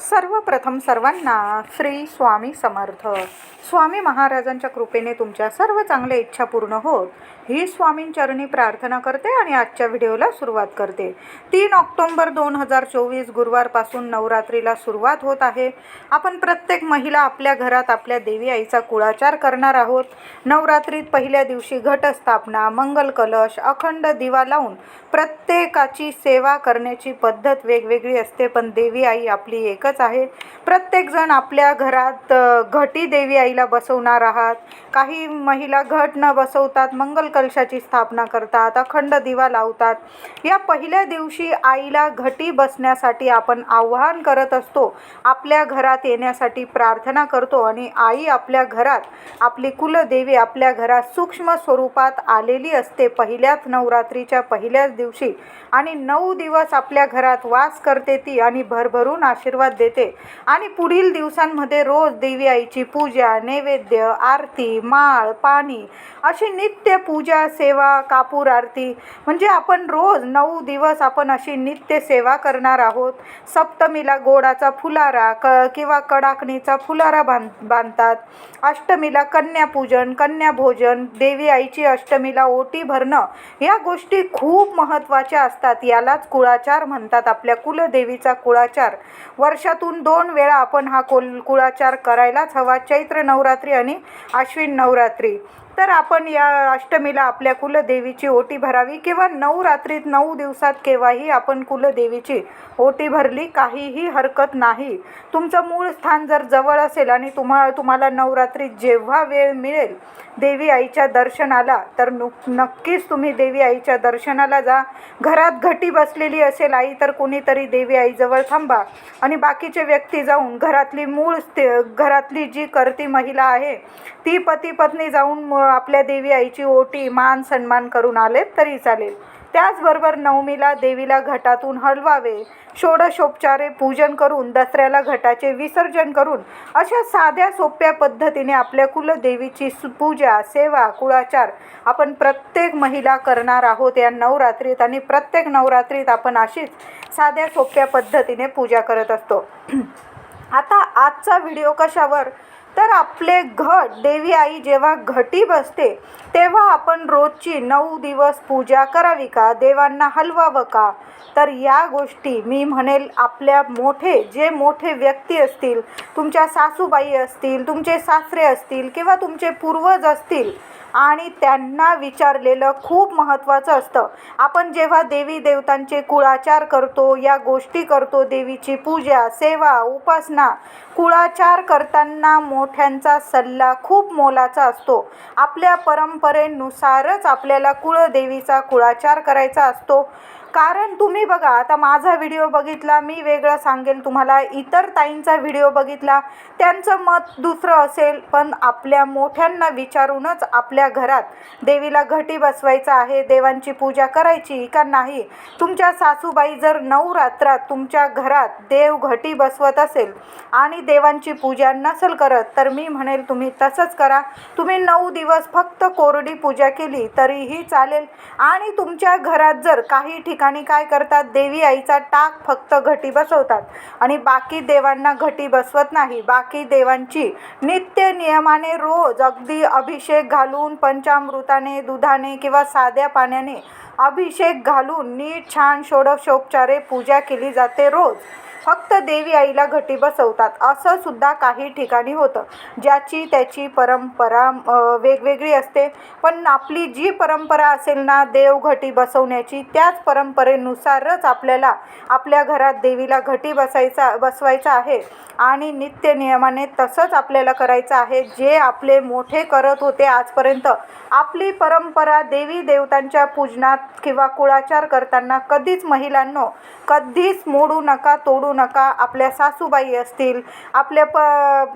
सर्वप्रथम सर्वांना श्री स्वामी समर्थ. स्वामी महाराजांच्या कृपेने तुमच्या सर्व चांगल्या इच्छा पूर्ण होत. ही स्वामींचरणी प्रार्थना करते आणि आजच्या व्हिडिओला सुरुवात करते. तीन ऑक्टोंबर दोन हजार चोवीस गुरुवारपासून नवरात्रीला सुरुवात होत आहे. आपण प्रत्येक महिला आपल्या घरात आपल्या देवी आईचा कुळाचार करणार आहोत. नवरात्रीत पहिल्या दिवशी घटस्थापना मंगल कलश अखंड दिवा लावून प्रत्येकाची सेवा करण्याची पद्धत वेगवेगळी असते पण देवी आई आपली एकच आहे. प्रत्येकजण आपल्या घरात घटी देवी आईला बसवणार आहात. काही महिला घट न बसवतात मंगल कलशाची स्थापना करतात अखंड दिवा लावतात. या पहिल्या दिवशी आईला घटी बसण्यासाठी आपण आव्हान करत असतो. आपल्या घरात येण्यासाठी प्रार्थना करतो आणि आई आपल्या घरात आपली कुलदेवी आपल्या घरात सूक्ष्म स्वरूपात आलेली असते. पहिल्याच नवरात्रीच्या पहिल्याच दिवशी आणि नऊ दिवस आपल्या घरात वास करते ती आणि भरभरून आशीर्वाद देते. आणि पुढील दिवसांमध्ये रोज देवी आईची पूजा नैवेद्य आरती माळ पाणी अशी नित्य पूजा सेवा कापूर आरती. म्हणजे आपण रोज नऊ दिवस आपण अशी नित्य सेवा करणार आहोत. सप्तमीला गोडाचा फुलारा क किंवा कडाकणीचा फुलारा बांध बांधतात. अष्टमीला कन्यापूजन कन्याभोजन देवी आईची अष्टमीला ओटी भरणं या गोष्टी खूप महत्त्वाच्या असतात. यालाच कुळाचार म्हणतात. आपल्या कुलदेवीचा कुळाचार. वर्ष वर्षातून दोन वेळा आपण हा कोल कुळाचार करायलाच हवा. चैत्र नवरात्री आणि आश्विन नवरात्री. तर आपण या अष्टमीला आपल्या कुलदेवीची ओटी भरावी किंवा नऊ रात्रीत नऊ दिवसात केव्हाही आपण कुलदेवीची ओटी भरली काहीही हरकत नाही. तुमचं मूळ स्थान जर जवळ असेल आणि तुम्हा तुम्हाला नवरात्रीत जेव्हा वेळ मिळेल देवी आईच्या दर्शनाला तर नु नक्कीच तुम्ही देवी आईच्या दर्शनाला जा. घरात घटी बसलेली असेल आई तर कुणीतरी देवी आईजवळ थांबा आणि बाकीचे व्यक्ती जाऊन घरातली मूळ घरातली जी करती महिला आहे ती पती पत्नी जाऊन म- आपल्या देवी आईची ओटी मान सन्मान करून आलेत तरी चालेल. त्याचबरोबर नवमीला देवीला घटातून हलवावे षोडशोपचारे पूजन करून दसऱ्याला घटाचे विसर्जन करून अशा साध्या सोप्या पद्धतीने आपल्या कुलदेवीची सु- पूजा सेवा कुळाचार आपण प्रत्येक महिला करणार आहोत. या नवरात्रीत आणि प्रत्येक नवरात्रीत आपण अशीच साध्या सोप्या पद्धतीने पूजा करत असतो. आता आजचा व्हिडिओ कशावर? तर आपले घट देवी आई जेव्हा घटी बसते तेव्हा आपण रोजची नऊ दिवस पूजा करावी का? देवांना हलवावं का? तर या गोष्टी मी म्हणेल आपल्या मोठे जे मोठे व्यक्ती असतील तुमच्या सासूबाई असतील तुमचे सासरे असतील किंवा तुमचे पूर्वज असतील आणि त्यांना विचारलेलं खूप महत्त्वाचं असतं. आपण जेव्हा देवी देवतांचे कुळाचार करतो या गोष्टी करतो देवीची पूजा सेवा उपासना कुळाचार करताना मोठ्यांचा सल्ला खूप मोलाचा असतो. आपल्या परंपरेनुसारच आपल्याला कुळदेवीचा कुळाचार करायचा असतो. कारण तुम्ही बघा आता माझा व्हिडिओ बघितला मी वेगळं सांगेल तुम्हाला. इतर ताईंचा व्हिडिओ बघितला त्यांचं मत दुसरं असेल पण आपल्या मोठ्यांना विचारूनच आपल्या घरात देवीला घटी बसवायचं आहे देवांची पूजा करायची का नाही? तुमच्या सासूबाई जर नवरात्रात तुमच्या घरात देव घटी बसवत असेल आणि देवांची पूजा नसेल करत तर मी म्हणेल तुम्ही तसंच करा. तुम्ही नऊ दिवस फक्त कोरडी पूजा केली तरीही चालेल. आणि तुमच्या घरात जर काही ठिकाणी ठिकाणी काय करतात? देवी आईचा टाक फक्त घटी बसवतात. आणि बाकी देवांना घटी बसवत नाही. बाकी देवांची नित्य नियमाने रोज अगदी अभिषेक घालून पंचामृताने दुधाने किंवा साध्या पाण्याने अभिषेक घालून नीट छान षोडशोपचारे पूजा केली जाते रोज. फक्त देवी आईला घटी बसवतात. असं सुद्धा काही ठिकाणी होतं. ज्याची त्याची परंपरा वेगवेगळी असते. पण आपली जी परंपरा असेल ना देव घटी बसवण्याची त्याच परंपरेनुसारच आपल्याला आपल्या घरात देवीला घटी बसायचा बसवायचा आहे. आणि नित्य नियमाने तसंच आपल्याला करायचं आहे. जे आपले मोठे करत होते आजपर्यंत आपली परंपरा देवी देवतांच्या पूजनात किंवा कुळाचार करताना कधीच महिलांनो कधीच मोडू नका तोडू नका. आपल्या सासूबाई असतील आपल्या प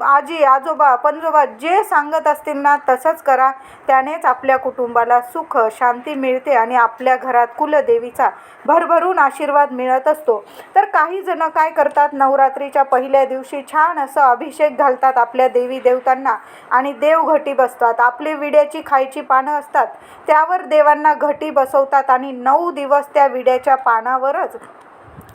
आजी आजोबा पणजोबा जे सांगत असतील ना तसंच करा. त्यानेच आपल्या कुटुंबाला सुख शांती मिळते आणि आपल्या घरात कुलदेवीचा भरभरून आशीर्वाद मिळत असतो. तर काही जण काय करतात नवरात्रीच्या पहिल्या दिवशी छान असं अभिषेक घालतात आपल्या देवी देवतांना आणि देवघटी बसतात. आपली विड्याची खायची पानं असतात त्यावर देवांना घटी बसवतात. आणि नऊ दिवस त्या विड्याच्या पानावरच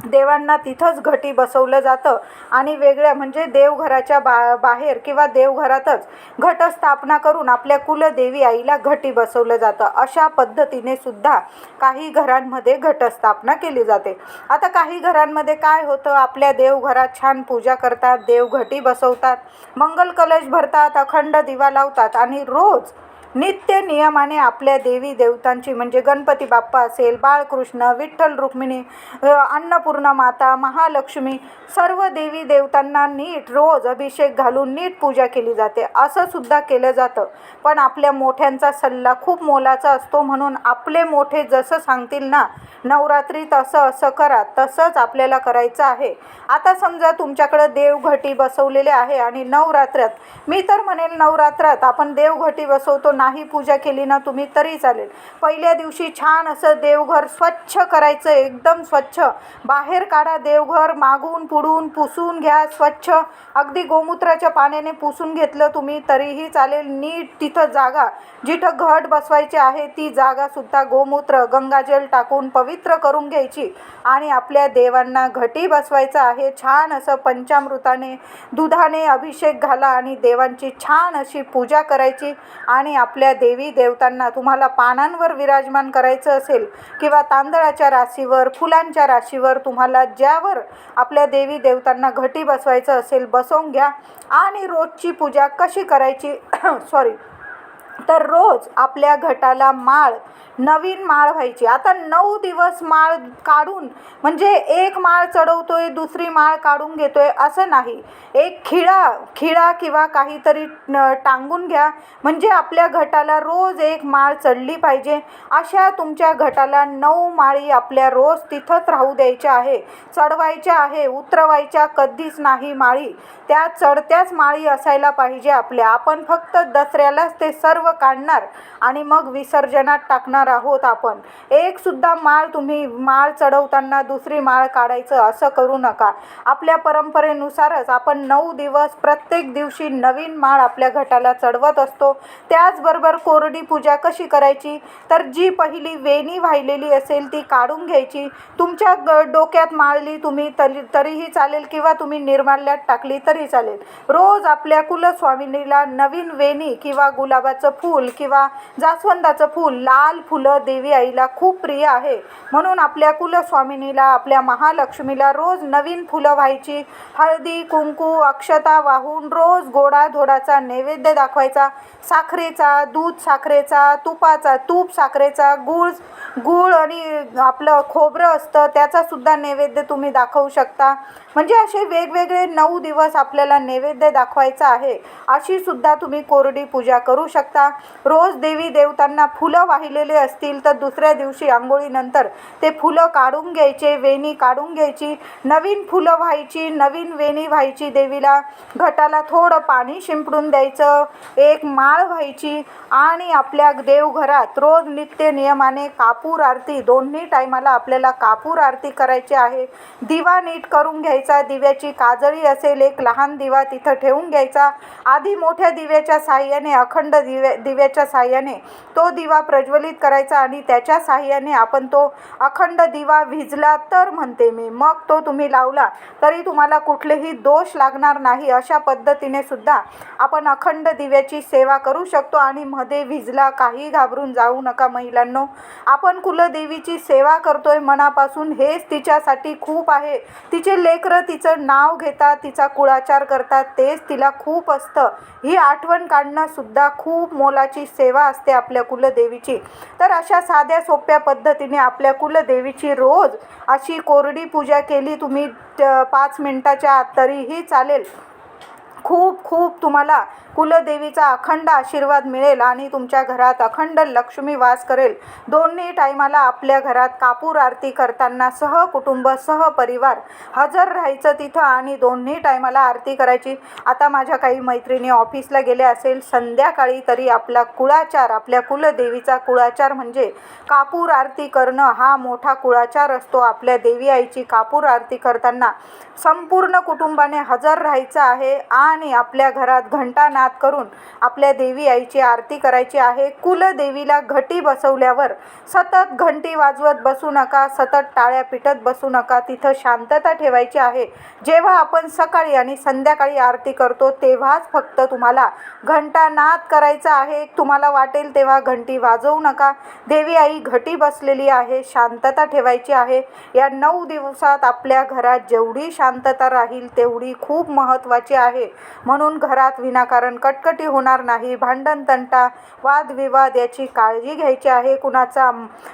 देवांना तिथंच घटी बसवलं जातं. आणि वेगळ्या म्हणजे देवघराच्या बा बाहेर किंवा देवघरातच घटस्थापना करून आपल्या कुलदेवी आईला घटी बसवलं जातं. अशा पद्धतीने सुद्धा काही घरांमध्ये घटस्थापना केली जाते. आता काही घरांमध्ये काय होतं? आपल्या देवघरात छान पूजा करतात देवघटी बसवतात मंगल कलश भरतात अखंड दिवा लावतात आणि रोज नित्य नियमाने आपल्या देवी देवतांची म्हणजे गणपती बाप्पा असेल बाळकृष्ण विठ्ठल रुक्मिणी अन्नपूर्णा माता महालक्ष्मी सर्व देवी देवतांना नीट रोज अभिषेक घालून नीट पूजा केली जाते. असं सुद्धा केलं जातं. पण आपल्या मोठ्यांचा सल्ला खूप मोलाचा असतो म्हणून आपले मोठे जसं सांगतील ना नवरात्रीत असं असं करा तसंच आपल्याला करायचं आहे. आता समजा तुमच्याकडं देवघटी बसवलेले आहे आणि नवरात्रात मी तर म्हणेल नवरात्रात आपण देवघटी बसवतो ना नाही पूजा केली ना तुम्ही तरी चालेल. पहिल्या दिवशी छान असं देवघर स्वच्छ करायचं एकदम स्वच्छ. बाहेर काढा देवघर मागून पुढून पुसून घ्या स्वच्छ. अगदी गोमूत्राच्या पाण्याने पुसून घेतलं तुम्ही तरीही चालेल. नीट तिथं जागा. जिथं घट बसवायची आहे ती जागासुद्धा गोमूत्र गंगाजल टाकून पवित्र करून घ्यायची. आणि आपल्या देवांना घटी बसवायचं आहे. छान असं पंचामृताने दुधाने अभिषेक घाला आणि देवांची छान अशी पूजा करायची. आणि आपल्या देवी देवतांना तुम्हाला पानांवर विराजमान करायचं असेल किंवा तांदळाच्या राशीवर फुलांच्या राशीवर तुम्हाला ज्यावर आपल्या देवी देवतांना घटी बसवायचं असेल बसवून घ्या. आणि रोजची पूजा कशी करायची? सॉरी तर रोज आपल्या घटाला माळ नवीन माळ व्हायची. आता नऊ दिवस माळ काढून म्हणजे एक माळ चढवतोय दुसरी माळ काढून घेतोय असं नाही. एक खिळा खिळा किंवा काहीतरी टांगून घ्या. म्हणजे आपल्या घटाला रोज एक माळ चढली पाहिजे. अशा तुमच्या घटाला नऊ माळी आपल्या रोज तिथंच राहू द्यायच्या आहे. चढवायच्या आहे उतरवायच्या कधीच नाही माळी. त्या चढत्याच माळी असायला पाहिजे आपल्या. आपण फक्त दसऱ्यालाच ते सर्व काढणार आणि मग विसर्जनात टाकणार आहोत आपण. एक सुद्धा माळ तुम्ही माळ चढवताना दुसरी माळ काढायचं असं करू नका. आपल्या परंपरेनुसारच आपण नऊ दिवस प्रत्येक दिवशी नवीन माळ आपल्या घटाला चढवत असतो. त्याचबरोबर कोरडी पूजा कशी करायची? तर जी पहिली वेणी वाहिलेली असेल ती काढून घ्यायची. तुमच्या ग डोक्यात माळली तुम्ही तरी तरीही चालेल किंवा तुम्ही निर्माल्यात टाकली तरी चालेल. रोज आपल्या कुलस्वामिनीला नवीन वेणी किंवा गुलाबाचं फूल किंवा जास्वंदाचं फूल लाल फूल फुलं देवी आईला खूप प्रिय आहे. म्हणून आपल्या कुलस्वामिनीला आपल्या महालक्ष्मीला रोज नवीन फुलं व्हायची. हळदी कुंकू अक्षता वाहून रोज गोडा धोडाचा नैवेद्य दाखवायचा. साखरेचा दूध साखरेचा तुपाचा तूप साखरेचा गूळ गूळ आणि आपलं खोबरं असतं त्याचासुद्धा नैवेद्य तुम्ही दाखवू शकता. म्हणजे असे वेगवेगळे नऊ दिवस आपल्याला नैवेद्य दाखवायचा आहे. अशी सुद्धा तुम्ही कोरडी पूजा करू शकता. रोज देवी देवतांना फुलं वाहिलेले असतील तर दुसऱ्या दिवशी आंघोळीनंतर ते फुलं काढून घ्यायचे वेणी काढून घ्यायची नवीन फुलं व्हायची नवीन वेणी व्हायची देवीला. घटाला थोडं पाणी शिंपडून द्यायचं एक माळ व्हायची आणि आपल्या देवघरात रोज नित्य नियमाने कापूर आरती दोन्ही टायमाला आपल्याला कापूर आरती करायची आहे. दिवा नीट करून घ्यायचा दिव्याची काजळी असेल एक लहान दिवा तिथं ठेवून घ्यायचा. आधी मोठ्या दिव्याच्या साह्याने अखंड दिव्या दिव्याच्या साह्याने तो दिवा प्रज्वलित करायचा. आणि त्याच्या साह्याने आपण तो अखंड दिवा भिजला तर म्हणते मी मग तो तुम्ही लावला तरी तुम्हाला कुठलेही दोष लागणार नाही. अशा पद्धतीने सुद्धा आपण अखंड दिव्याची सेवा करू शकतो आणि मध्ये भिजला काही घाबरून जाऊ नका महिलांनो. आपण कुलदेवीची सेवा करतोय मनापासून हेच तिच्यासाठी खूप आहे. तिचे लेकरं तिचं नाव घेतात तिचा कुळाचार करतात तेच तिला खूप असतं. ही आठवण काढणं सुद्धा खूप मोलाची सेवा असते आपल्या कुलदेवीची. तर अशा साध्या सोप्या पद्धतीने आपल्या कुलदेवीची रोज अशी कोरडी पूजा केली तुम्ही पाच मिनटाच्या आत तरीही चालेल. खूप खूप तुम्हाला कुलदेवीचा अखंड आशीर्वाद मिळेल आणि तुमच्या घरात अखंड लक्ष्मी वास करेल. दोन्ही टायमाला आपल्या घरात कापूर आरती करताना सहकुटुंब सहपरिवार हजर राहायचं तिथं आणि दोन्ही टायमाला आरती करायची. आता माझ्या काही मैत्रिणी ऑफिसला गेल्या असेल संध्याकाळी तरी आपला कुळाचार आपल्या कुलदेवीचा कुळाचार म्हणजे कापूर आरती करणं हा मोठा कुळाचार असतो. आपल्या देवी आईची कापूर आरती करताना संपूर्ण कुटुंबाने हजर राहायचं आहे आणि आणि आपल्या घरात घंटानाद करून आपल्या देवी आईची आरती करायची आहे. कुलदेवीला घटी बसवल्यावर सतत घंटी वाजवत बसू नका सतत टाळ्या पिटत बसू नका तिथं शांतता ठेवायची आहे. जेव्हा आपण सकाळी आणि संध्याकाळी आरती करतो तेव्हाच फक्त तुम्हाला घंटानाद करायचा आहे. तुम्हाला वाटेल तेव्हा घंटी वाजवू नका. देवी आई घटी बसलेली आहे शांतता ठेवायची आहे. या नऊ दिवसात आपल्या घरात जेवढी शांतता राहील तेवढी खूप महत्त्वाची आहे. म्हणून घरात विनाकारण कटकटी होणार नाही. भांडण तंटा वादविवाद याची काळजी घ्यायची आहे. कुणाचा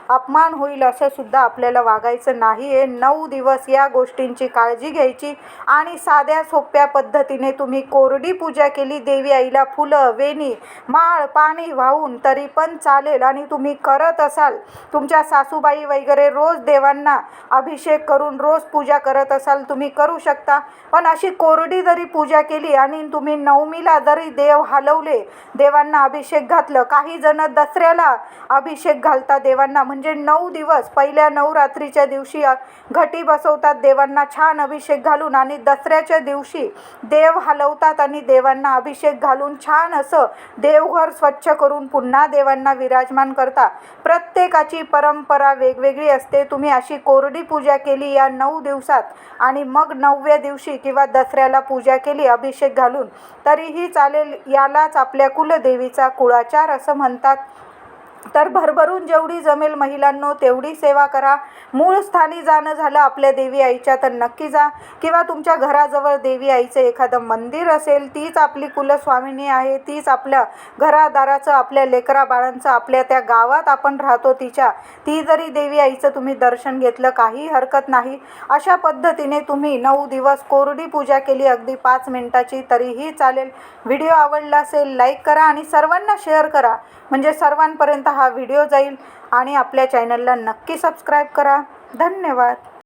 अपमान होईल असं सुद्धा आपल्याला वागायचं नाही आहे नऊ दिवस या गोष्टींची काळजी घ्यायची आणि साध्या सोप्या पद्धतीने तुम्ही कोरडी पूजा केली. देवी आईला फुलं वेणी माळ पाणी वाहून तरी पण चालेल आणि तुम्ही करत असाल. तुमच्या सासूबाई वगैरे रोज देवांना अभिषेक करून रोज पूजा करत असाल तुम्ही करू शकता. पण अशी कोरडी जरी पूजा केली आणि तुम्ही नवमीला जरी देव हलवले देवांना अभिषेक घातलं काही जण दसऱ्याला अभिषेक घालतात देवांना. म्हणजे नऊ दिवस पहिल्या नवरात्रीच्या दिवशी घटी बसवतात देवांना छान अभिषेक घालून आणि दसऱ्याच्या दिवशी देव हलवतात आणि देवांना अभिषेक घालून छान असं देवघर स्वच्छ करून पुन्हा देवांना विराजमान करता. प्रत्येकाची परंपरा वेगवेगळी असते. तुम्ही अशी कोरडी पूजा केली या नऊ दिवसात आणि मग नवव्या दिवशी किंवा दसऱ्याला पूजा केली अभिषेक अभिषेक घालून तरीही चालेल यालाच आपल्या कुलदेवीचा कुळाचार असं म्हणतात. तर भरभरून जेवढी जमेल महिलांनो तेवढी सेवा करा. मूळ स्थानी जाणं झालं आपल्या देवी आईच्या तर नक्की जा. किंवा तुमच्या घराजवळ देवी आईचं एखादं मंदिर असेल तीच आपली कुलस्वामिनी आहे तीच आपल्या घरादाराचं आपल्या लेकरा बाळांचं आपल्या त्या गावात आपण राहतो तिच्या ती जरी देवी आईचं तुम्ही दर्शन घेतलं काही हरकत नाही. अशा पद्धतीने तुम्ही नऊ दिवस कोरडी पूजा केली अगदी पाच मिनिटाची तरीही चालेल. व्हिडिओ आवडला असेल लाईक करा आणि सर्वांना शेअर करा. म्हणजे सर्वांपर्यंत हा व्हिडिओ जाईल आणि आपल्या चॅनलला नक्की सबस्क्राईब करा. धन्यवाद.